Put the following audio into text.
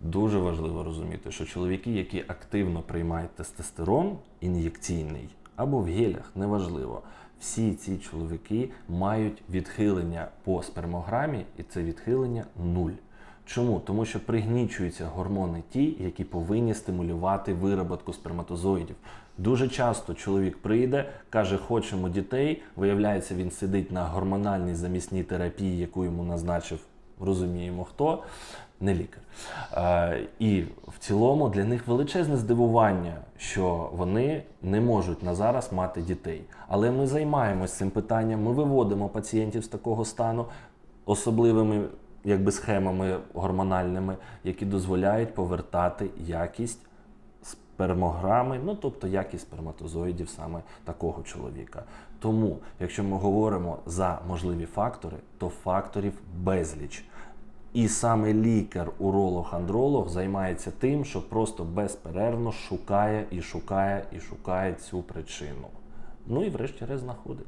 Дуже важливо розуміти, що чоловіки, які активно приймають тестостерон ін'єкційний або в гелях, неважливо, всі ці чоловіки мають відхилення по спермограмі, і це відхилення нуль. Чому? Тому що пригнічуються гормони ті, які повинні стимулювати вироботку сперматозоїдів. Дуже часто чоловік прийде, каже, хочемо дітей. Виявляється, він сидить на гормональній замісній терапії, яку йому назначив, розуміємо хто, не лікар. Е, і в цілому для них величезне здивування, що вони не можуть на зараз мати дітей. Але ми займаємось цим питанням. Ми виводимо пацієнтів з такого стану особливими якби схемами гормональними, які дозволяють повертати якість спермограми, ну тобто якість сперматозоїдів саме такого чоловіка. Тому, якщо ми говоримо за можливі фактори, то факторів безліч. І саме лікар, уролог, андролог займається тим, що просто безперервно шукає і шукає і шукає цю причину. Ну і врешті-решт знаходить.